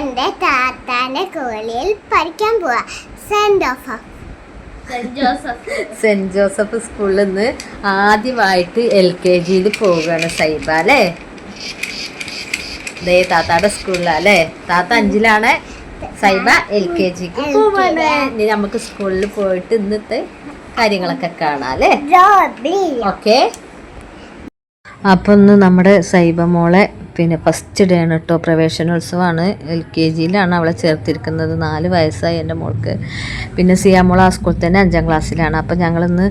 എന്റെ താത്താന്റെ കോളിൽ പഠിക്കാൻ പോവാ. Saint of Saint Joseph. Saint Joseph സ്കൂളിൽ നിന്ന് ആദ്യമായിട്ട് എൽ കെ ജിയിൽ പോവുകയാണ് സൈബ അല്ലേ? ദേ താത്താടെ സ്കൂളിലാ അല്ലേ? താത്ത അഞ്ചിലാണ്. സൈബ എൽ കെ ജിക്ക് പോവാണ്. ഇനി നമുക്ക് സ്കൂളിൽ പോയിട്ട് ഇന്നത്തെ കാര്യങ്ങളൊക്കെ കാണാം അല്ലേ? ഓക്കെ. അപ്പം ഇന്ന് നമ്മുടെ സൈബ മോളെ പിന്നെ ഫസ്റ്റ് ഡേ ആണ് കേട്ടോ പ്രവേശനോത്സവമാണ്. എൽ കെ ജിയിലാണ് അവളെ ചേർത്തിരിക്കുന്നത്. നാല് വയസ്സായി എന്റെ മോൾക്ക്. പിന്നെ സിയാമോൾ ആ സ്കൂളിൽ തന്നെ അഞ്ചാം ക്ലാസ്സിലാണ് അപ്പം ഞങ്ങളിന്ന്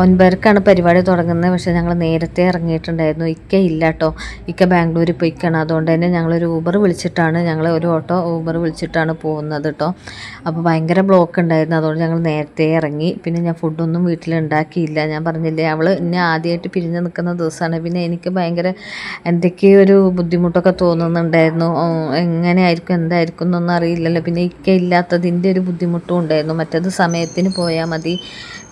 ഒൻപതരക്കാണ് പരിപാടി തുടങ്ങുന്നത്. പക്ഷേ ഞങ്ങൾ നേരത്തെ ഇറങ്ങിയിട്ടുണ്ടായിരുന്നു. ഇക്ക ഇല്ല കേട്ടോ. ഇക്ക ബാംഗ്ലൂരിൽ പോയിക്കാണ്. അതുകൊണ്ട് തന്നെ ഞങ്ങളൊരു ഊബർ വിളിച്ചിട്ടാണ്. ഞങ്ങൾ ഒരു ഓട്ടോ ഊബർ വിളിച്ചിട്ടാണ് പോകുന്നത് കേട്ടോ. അപ്പോൾ ഭയങ്കര ബ്ലോക്ക് ഉണ്ടായിരുന്നു. അതുകൊണ്ട് ഞങ്ങൾ നേരത്തെ ഇറങ്ങി. പിന്നെ ഞാൻ ഫുഡൊന്നും വീട്ടിൽ ഉണ്ടാക്കിയില്ല. ഞാൻ പറഞ്ഞില്ലേ അവൾ എന്നെ ആദ്യമായിട്ട് പിരിഞ്ഞ് നിൽക്കുന്ന ദിവസമാണ്. പിന്നെ എനിക്ക് ഭയങ്കര എന്തൊക്കെയോ ഒരു ബുദ്ധിമുട്ടൊക്കെ തോന്നുന്നുണ്ടായിരുന്നു. എങ്ങനെയായിരിക്കും എന്തായിരിക്കും എന്നൊന്നും അറിയില്ലല്ലോ. പിന്നെ ഇക്ക ഇല്ലാത്തതിന്റെ ഒരു ബുദ്ധിമുട്ടും ഉണ്ടായിരുന്നു. മറ്റേത് സമയത്തിന് പോയാൽ മതി.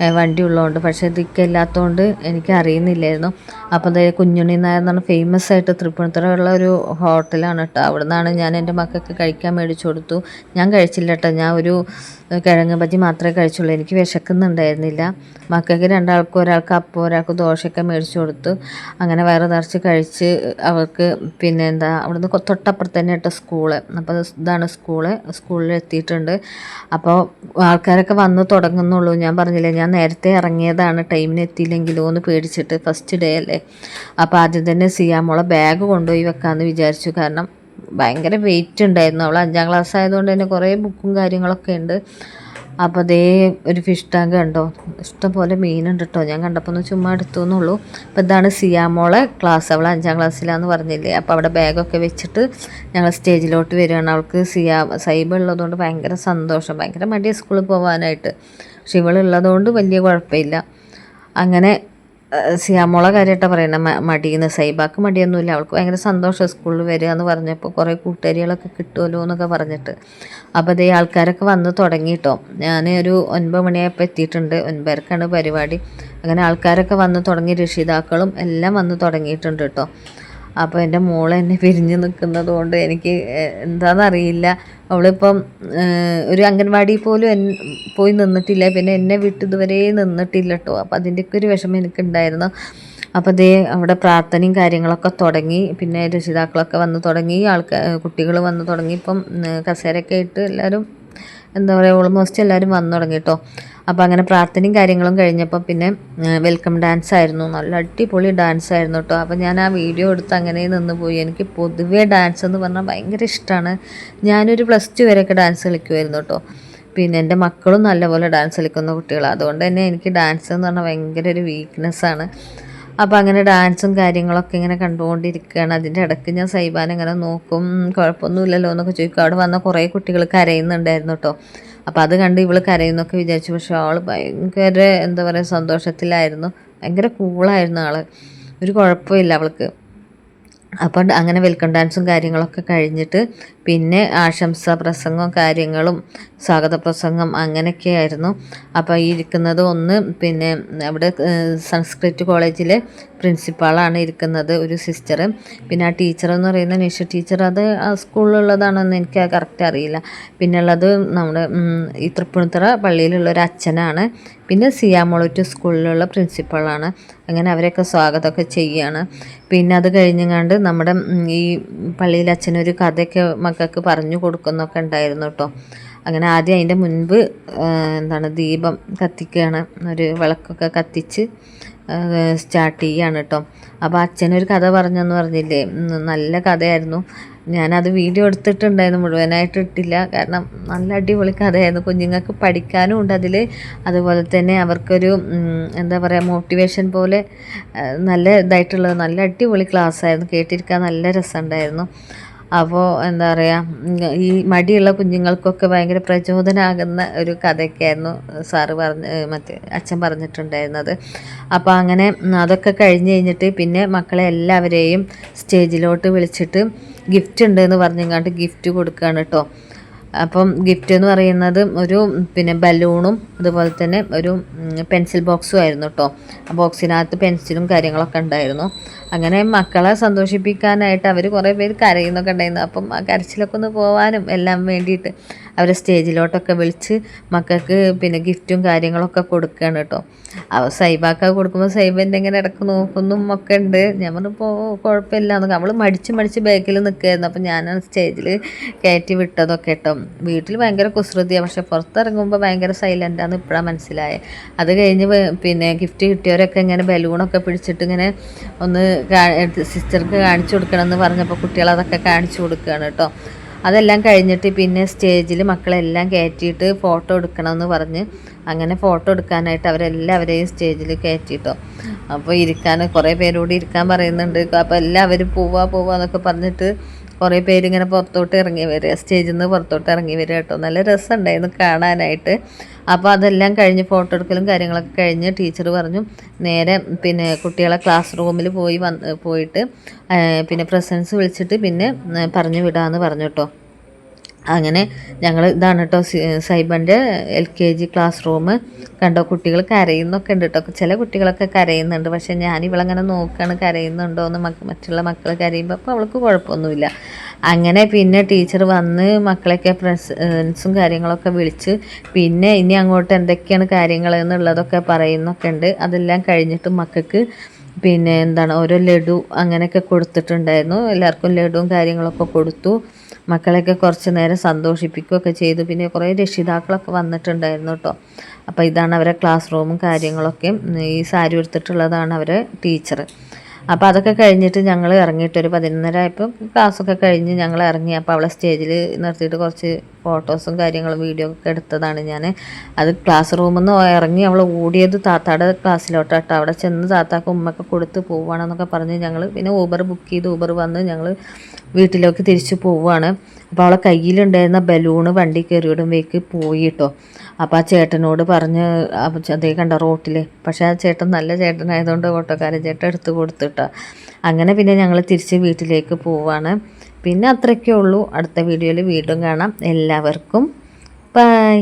വണ്ടി ഉള്ളതുകൊണ്ട് പക്ഷേ ഇത് ഇല്ലാത്തതുകൊണ്ട് എനിക്ക് അറിയുന്നില്ലായിരുന്നു. അപ്പോൾ അതേ കുഞ്ഞുണ്ണി നായർ എന്ന് പറഞ്ഞാൽ ഫേമസ് ആയിട്ട് തൃപ്പൂണിത്തുറയുള്ള ഒരു ഹോട്ടലാണ് കേട്ടോ. അവിടെ നിന്നാണ് ഞാൻ എന്റെ മക്കൾക്ക് കഴിക്കാൻ മേടിച്ചു കൊടുത്തു. ഞാൻ കഴിച്ചില്ല കേട്ടോ. ഞാൻ ഒരു കിഴങ്ങ് ബജ്ജി മാത്രമേ കഴിച്ചുള്ളൂ. എനിക്ക് വിശക്കുന്നുണ്ടായിരുന്നില്ല. മക്കൾക്ക് രണ്ടാൾക്കും ഒരാൾക്ക് അപ്പം ഒരാൾക്ക് ദോശയൊക്കെ മേടിച്ചു കൊടുത്തു. അങ്ങനെ വയറ് നിറച്ച് കഴിച്ച് അവർക്ക് പിന്നെ എന്താ അവിടുന്ന് തൊട്ടപ്പുറത്ത് തന്നെ കേട്ടോ സ്കൂൾ. അപ്പോൾ ഇതാണ് സ്കൂൾ. സ്കൂളിൽ എത്തിയിട്ടുണ്ട്. അപ്പോൾ ആൾക്കാരൊക്കെ വന്ന് തുടങ്ങുന്നുള്ളൂ. ഞാൻ പറഞ്ഞില്ലേ ഞാൻ നേരത്തെ ഇറങ്ങിയതാണ് ടൈമിന് എത്തിയില്ലെങ്കിലോ എന്ന് പേടിച്ചിട്ട് ഫസ്റ്റ് ഡേ അല്ലേ? അപ്പോൾ ആദ്യം തന്നെ സിയാമോളെ ബാഗ് കൊണ്ടുപോയി വെക്കാമെന്ന് വിചാരിച്ചു. കാരണം ഭയങ്കര വെയിറ്റ് ഉണ്ടായിരുന്നു. അവൾ അഞ്ചാം ക്ലാസ് ആയതുകൊണ്ട് തന്നെ കുറേ ബുക്കും കാര്യങ്ങളൊക്കെ ഉണ്ട്. അപ്പോൾ അതേ ഒരു ഫിഷ് ടാങ്ക് കണ്ടോ? ഇഷ്ടംപോലെ മീനുണ്ട് കേട്ടോ ഞാൻ കണ്ടപ്പോൾ ഒന്ന് ചുമ്മാ എടുത്തു എന്നുള്ളൂ അപ്പോൾ ഇതാണ് സിയാമോളെ ക്ലാസ് അവൾ അഞ്ചാം ക്ലാസ്സിലാന്ന് പറഞ്ഞില്ലേ? അപ്പോൾ അവിടെ ബാഗൊക്കെ വെച്ചിട്ട് ഞങ്ങൾ സ്റ്റേജിലോട്ട് വരികയാണ്. അവൾക്ക് സിയാ സൈബ് ഉള്ളതുകൊണ്ട് ഭയങ്കര സന്തോഷം. ഭയങ്കര മടിയ സ്കൂളിൽ പോകാനായിട്ട് പക്ഷെ ഇവളുള്ളതുകൊണ്ട് വലിയ കുഴപ്പമില്ല. അങ്ങനെ സിയാമോളെ കാര്യമായിട്ടാണ് പറയുന്നത് മടിയെന്ന് സൈബാക്ക് മടിയൊന്നുമില്ല അവൾക്ക് ഭയങ്കര സന്തോഷം സ്കൂളിൽ വരിക എന്ന് പറഞ്ഞപ്പോൾ കുറേ കൂട്ടുകാരികളൊക്കെ കിട്ടുമല്ലോ എന്നൊക്കെ പറഞ്ഞിട്ട്. അപ്പോൾ അതേ ആൾക്കാരൊക്കെ വന്ന് തുടങ്ങിയിട്ടോ ഞാൻ ഒരു ഒൻപത് മണിയായപ്പോൾ എത്തിയിട്ടുണ്ട് ഒൻപതരക്കാണ് പരിപാടി. അങ്ങനെ ആൾക്കാരൊക്കെ വന്ന് തുടങ്ങി രക്ഷിതാക്കളും എല്ലാം വന്ന് തുടങ്ങിയിട്ടുണ്ട് കേട്ടോ അപ്പോൾ എന്റെ മോളെ എന്നെ പിരിഞ്ഞു നിൽക്കുന്നത് കൊണ്ട് എനിക്ക് എന്താണെന്നറിയില്ല അവളിപ്പം ഒരു അംഗൻവാടി പോലും പോയി നിന്നിട്ടില്ല. പിന്നെ എന്നെ വിട്ട് ഇതുവരെ നിന്നിട്ടില്ല കേട്ടോ അപ്പോൾ അതിന്റെയൊക്കെ ഒരു വിഷമം എനിക്കുണ്ടായിരുന്നു. അപ്പോൾ ദേ അവിടെ പ്രാർത്ഥനയും കാര്യങ്ങളൊക്കെ തുടങ്ങി. പിന്നെ രക്ഷിതാക്കളൊക്കെ വന്ന് തുടങ്ങി. ആൾക്കാർ കുട്ടികൾ വന്ന് തുടങ്ങി. ഇപ്പം കസേരയൊക്കെ ഇട്ട് എല്ലാവരും എന്താ പറയുക ഓൾമോസ്റ്റ് എല്ലാവരും വന്നു തുടങ്ങി കേട്ടോ അപ്പോൾ അങ്ങനെ പ്രാർത്ഥനയും കാര്യങ്ങളും കഴിഞ്ഞപ്പോൾ പിന്നെ വെൽക്കം ഡാൻസ് ആയിരുന്നു. നല്ല അടിപൊളി ഡാൻസ് ആയിരുന്നു കേട്ടോ അപ്പോൾ ഞാൻ ആ വീഡിയോ എടുത്ത് അങ്ങനെ നിന്ന് പോയി. എനിക്ക് പൊതുവേ ഡാൻസ് എന്ന് പറഞ്ഞാൽ ഭയങ്കര ഇഷ്ടമാണ് ഞാനൊരു പ്ലസ് ടു വരെയൊക്കെ ഡാൻസ് കളിക്കുമായിരുന്നു കേട്ടോ പിന്നെ എന്റെ മക്കളും നല്ലപോലെ ഡാൻസ് കളിക്കുന്ന കുട്ടികളാണ് അതുകൊണ്ട് തന്നെ എനിക്ക് ഡാൻസ് എന്ന് പറഞ്ഞാൽ ഭയങ്കര ഒരു വീക്ക്നെസ്സാണ് അപ്പോൾ അങ്ങനെ ഡാൻസും കാര്യങ്ങളൊക്കെ ഇങ്ങനെ കണ്ടുകൊണ്ടിരിക്കുകയാണ്. അതിന്റെ ഇടയ്ക്ക് ഞാൻ സൈബാൻ ഇങ്ങനെ നോക്കും. കുഴപ്പമൊന്നുമില്ലല്ലോ എന്നൊക്കെ ചോദിക്കും. അവിടെ വന്ന കുറേ കുട്ടികൾ കരയുന്നുണ്ടായിരുന്നു കേട്ടോ അപ്പോൾ അത് കണ്ട് ഇവൾ കരയുന്നൊക്കെ വിചാരിച്ചു. പക്ഷെ ആൾ ഭയങ്കര എന്താ പറയുക സന്തോഷത്തിലായിരുന്നു. ഭയങ്കര കൂളായിരുന്നു ആൾ ഒരു കുഴപ്പമില്ല അവൾക്ക്. അപ്പം അങ്ങനെ വെൽക്കം ഡാൻസും കാര്യങ്ങളൊക്കെ കഴിഞ്ഞിട്ട് പിന്നെ ആശംസാ പ്രസംഗവും കാര്യങ്ങളും സ്വാഗത പ്രസംഗം അങ്ങനെയൊക്കെയായിരുന്നു. അപ്പോൾ ഈ ഇരിക്കുന്നത് ഒന്ന് പിന്നെ അവിടെ സംസ്കൃത് കോളേജിലെ പ്രിൻസിപ്പാളാണ് ഇരിക്കുന്നത് ഒരു സിസ്റ്റർ. പിന്നെ ആ ടീച്ചർ എന്ന് പറയുന്ന നിഷ ടീച്ചർ അത് ആ സ്കൂളിലുള്ളതാണെന്ന് എനിക്ക് കറക്റ്റ് അറിയില്ല. പിന്നെ ഉള്ളത് നമ്മുടെ ഈ തൃപ്പൂണിത്തറ പള്ളിയിലുള്ള ഒരു അച്ഛനാണ്. പിന്നെ സിയാമോളൂറ്റ് സ്കൂളിലുള്ള പ്രിൻസിപ്പളാണ്. അങ്ങനെ അവരെയൊക്കെ സ്വാഗതമൊക്കെ ചെയ്യുകയാണ്. പിന്നെ അത് കഴിഞ്ഞങ്ങാണ്ട് നമ്മുടെ ഈ പള്ളിയിൽ അച്ഛനൊരു കഥയൊക്കെ മക്കൾക്ക് പറഞ്ഞു കൊടുക്കുന്നൊക്കെ ഉണ്ടായിരുന്നു കേട്ടോ അങ്ങനെ ആദ്യം അതിന്റെ മുൻപ് എന്താണ് ദീപം കത്തിക്കുകയാണ് ഒരു വിളക്കൊക്കെ കത്തിച്ച് സ്റ്റാർട്ട് ചെയ്യുകയാണ് കേട്ടോ അപ്പോൾ അച്ഛനൊരു കഥ പറഞ്ഞെന്ന് പറഞ്ഞില്ലേ? നല്ല കഥയായിരുന്നു. ഞാനത് വീഡിയോ എടുത്തിട്ടുണ്ടായിരുന്നു മുഴുവനായിട്ട് ഇട്ടില്ല. കാരണം നല്ല അടിപൊളി കഥയായിരുന്നു. കുഞ്ഞുങ്ങൾക്ക് പഠിക്കാനും ഉണ്ട് അതിൽ അതുപോലെ തന്നെ അവർക്കൊരു എന്താ പറയുക മോട്ടിവേഷൻ പോലെ നല്ല ഇതായിട്ടുള്ള നല്ല അടിപൊളി ക്ലാസ്സായിരുന്നു കേട്ടിരിക്കാൻ നല്ല രസമുണ്ടായിരുന്നു. അപ്പോൾ എന്താ പറയുക ഈ മടിയുള്ള കുഞ്ഞുങ്ങൾക്കൊക്കെ ഭയങ്കര പ്രചോദനമാകുന്ന ഒരു കഥയൊക്കെയായിരുന്നു സാറ് പറഞ്ഞ് മറ്റേ അച്ഛൻ പറഞ്ഞിട്ടുണ്ടായിരുന്നത്. അപ്പോൾ അങ്ങനെ അതൊക്കെ കഴിഞ്ഞ് കഴിഞ്ഞിട്ട് പിന്നെ മക്കളെ എല്ലാവരെയും സ്റ്റേജിലോട്ട് വിളിച്ചിട്ട് ഗിഫ്റ്റ് ഉണ്ട് എന്ന് പറഞ്ഞങ്ങാണ്ട് ഗിഫ്റ്റ് കൊടുക്കുകയാണ് കേട്ടോ അപ്പം ഗിഫ്റ്റ് എന്ന് പറയുന്നത് ഒരു പിന്നെ ബലൂണും അതുപോലെ തന്നെ ഒരു പെൻസിൽ ബോക്സും ആയിരുന്നു കേട്ടോ ആ ബോക്സിനകത്ത് പെൻസിലും കാര്യങ്ങളൊക്കെ ഉണ്ടായിരുന്നു. അങ്ങനെ മക്കളെ സന്തോഷിപ്പിക്കാനായിട്ട് അവർ കുറേ പേര് കരയുന്നൊക്കെ ഉണ്ടായിരുന്നു. അപ്പം ആ കരച്ചിലൊക്കെ ഒന്ന് പോകാനും എല്ലാം വേണ്ടിയിട്ട് അവരെ സ്റ്റേജിലോട്ടൊക്കെ വിളിച്ച് മക്കൾക്ക് പിന്നെ ഗിഫ്റ്റും കാര്യങ്ങളൊക്കെ കൊടുക്കുകയാണ് കേട്ടോ അവ സൈബാക്ക കൊടുക്കുമ്പോൾ സൈബ ഇങ്ങനെ ഇടയ്ക്ക് നോക്കുന്നും ഒക്കെ ഉണ്ട്. ഞാൻ പറഞ്ഞു പോ കുഴപ്പമില്ല എന്നൊക്കെ. അവൾ മടിച്ച് മടിച്ച് ബാക്കിൽ നിൽക്കുകയായിരുന്നു അപ്പം ഞാനാണ് സ്റ്റേജിൽ കയറ്റി വിട്ടതൊക്കെ കേട്ടോ വീട്ടിൽ ഭയങ്കര കുസൃതിയാണ് പക്ഷെ പുറത്തിറങ്ങുമ്പോൾ ഭയങ്കര സൈലന്റാന്ന് ഇപ്പോഴാണ് മനസ്സിലായത് അത് കഴിഞ്ഞ് പിന്നെ ഗിഫ്റ്റ് കിട്ടിയവരൊക്കെ ഇങ്ങനെ ബലൂണൊക്കെ പിടിച്ചിട്ട് ഇങ്ങനെ ഒന്ന് സിസ്റ്റർക്ക് കാണിച്ചു കൊടുക്കണം എന്ന് പറഞ്ഞപ്പോൾ കുട്ടികൾ അതൊക്കെ കാണിച്ചു കൊടുക്കുകയാണ് കേട്ടോ അതെല്ലാം കഴിഞ്ഞിട്ട് പിന്നെ സ്റ്റേജിൽ മക്കളെല്ലാം കയറ്റിയിട്ട് ഫോട്ടോ എടുക്കണമെന്ന് പറഞ്ഞ് അങ്ങനെ ഫോട്ടോ എടുക്കാനായിട്ട് അവരെല്ലാവരെയും സ്റ്റേജിൽ കയറ്റിയിട്ടോ അപ്പോൾ ഇരിക്കാൻ കുറേ പേരോട് ഇരിക്കാൻ പറയുന്നുണ്ട്. അപ്പോൾ എല്ലാവരും പോവാ പോവാ എന്നൊക്കെ പറഞ്ഞിട്ട് കുറേ പേരിങ്ങനെ പുറത്തോട്ട് ഇറങ്ങി വരിക. സ്റ്റേജിൽ നിന്ന് പുറത്തോട്ട് ഇറങ്ങി വരിക കേട്ടോ. നല്ല രസമുണ്ടായിരുന്നു കാണാനായിട്ട്. അപ്പോൾ അതെല്ലാം കഴിഞ്ഞ് ഫോട്ടോ എടുക്കലും കാര്യങ്ങളൊക്കെ കഴിഞ്ഞ് ടീച്ചർ പറഞ്ഞു നേരെ പിന്നെ കുട്ടികളെ ക്ലാസ് റൂമിൽ പോയി വന്ന് പോയിട്ട് പിന്നെ പ്രസൻസ് വിളിച്ചിട്ട് പിന്നെ പറഞ്ഞു വിടാമെന്ന് പറഞ്ഞു കേട്ടോ. അങ്ങനെ ഞങ്ങൾ ഇതാണ് കേട്ടോ സൈബന്റെ L K G class room. കണ്ടോ കുട്ടികൾ കരയുന്നൊക്കെ ഉണ്ട് കേട്ടോ ചില കുട്ടികളൊക്കെ കരയുന്നുണ്ട്. പക്ഷേ ഞാൻ ഇവളങ്ങനെ നോക്കുകയാണ് കരയുന്നുണ്ടോ എന്ന് മറ്റുള്ള മക്കൾ കരയുമ്പോൾ അപ്പോൾ അവൾക്ക് കുഴപ്പമൊന്നുമില്ല. അങ്ങനെ പിന്നെ ടീച്ചർ വന്ന് മക്കളെയൊക്കെ പ്രസൻസും കാര്യങ്ങളൊക്കെ വിളിച്ച് പിന്നെ ഇനി അങ്ങോട്ട് എന്തൊക്കെയാണ് കാര്യങ്ങൾ എന്നുള്ളതൊക്കെ പറയുന്നൊക്കെ ഉണ്ട്. അതെല്ലാം കഴിഞ്ഞിട്ട് മക്കൾക്ക് പിന്നെ എന്താണ് ഓരോ ലഡു അങ്ങനെയൊക്കെ കൊടുത്തിട്ടുണ്ടായിരുന്നു. എല്ലാവർക്കും ലഡുവും കാര്യങ്ങളൊക്കെ കൊടുത്തു. മക്കളെയൊക്കെ കുറച്ച് നേരം സന്തോഷിപ്പിക്കുകയൊക്കെ ചെയ്തു. പിന്നെ കുറേ രക്ഷിതാക്കളൊക്കെ വന്നിട്ടുണ്ടായിരുന്നു കേട്ടോ. അപ്പോൾ ഇതാണ് അവരെ ക്ലാസ് റൂമും കാര്യങ്ങളൊക്കെ. ഈ സാരി എടുത്തിട്ടുള്ളതാണ് അവരെ ടീച്ചർ അപ്പോൾ അതൊക്കെ കഴിഞ്ഞിട്ട് ഞങ്ങൾ ഇറങ്ങിയിട്ട് ഒരു പതിനൊന്നര ആയപ്പോൾ ക്ലാസ്സൊക്കെ കഴിഞ്ഞ് ഞങ്ങൾ ഇറങ്ങി. അപ്പോൾ അവളെ സ്റ്റേജിൽ നിർത്തിയിട്ട് കുറച്ച് ഫോട്ടോസും കാര്യങ്ങളും വീഡിയോ ഒക്കെ എടുത്തതാണ് ഞാൻ അത് ക്ലാസ് റൂമിൽ നിന്ന് ഇറങ്ങി അവൾ ഓടിയത് താത്താടെ ക്ലാസ്സിലോട്ടാട്ടോ അവിടെ ചെന്ന് താത്താക്ക് ഉമ്മയൊക്കെ കൊടുത്ത് പോവുകയാണെന്നൊക്കെ പറഞ്ഞ് ഞങ്ങൾ പിന്നെ ഊബർ ബുക്ക് ചെയ്ത് ഊബർ വന്ന് ഞങ്ങൾ വീട്ടിലേക്ക് തിരിച്ചു പോവുകയാണ് അപ്പോൾ അവളെ കയ്യിലുണ്ടായിരുന്ന ബലൂണ് വണ്ടി കയറിയിടുമ്പോഴേക്ക് പോയി കേട്ടോ അപ്പോൾ ആ ചേട്ടനോട് പറഞ്ഞ് അതേ കണ്ട റോട്ടിൽ പക്ഷേ ആ ചേട്ടൻ നല്ല ചേട്ടനായതുകൊണ്ട് ഓട്ടോക്കാരൻ ചേട്ടൻ എടുത്ത് കൊടുത്തിട്ടോ. അങ്ങനെ പിന്നെ ഞങ്ങൾ തിരിച്ച് വീട്ടിലേക്ക് പോവാണ്. പിന്നെ അത്രയൊക്കെ ഉള്ളൂ. അടുത്ത വീഡിയോയിൽ വീണ്ടും കാണാം. എല്ലാവർക്കും ബൈ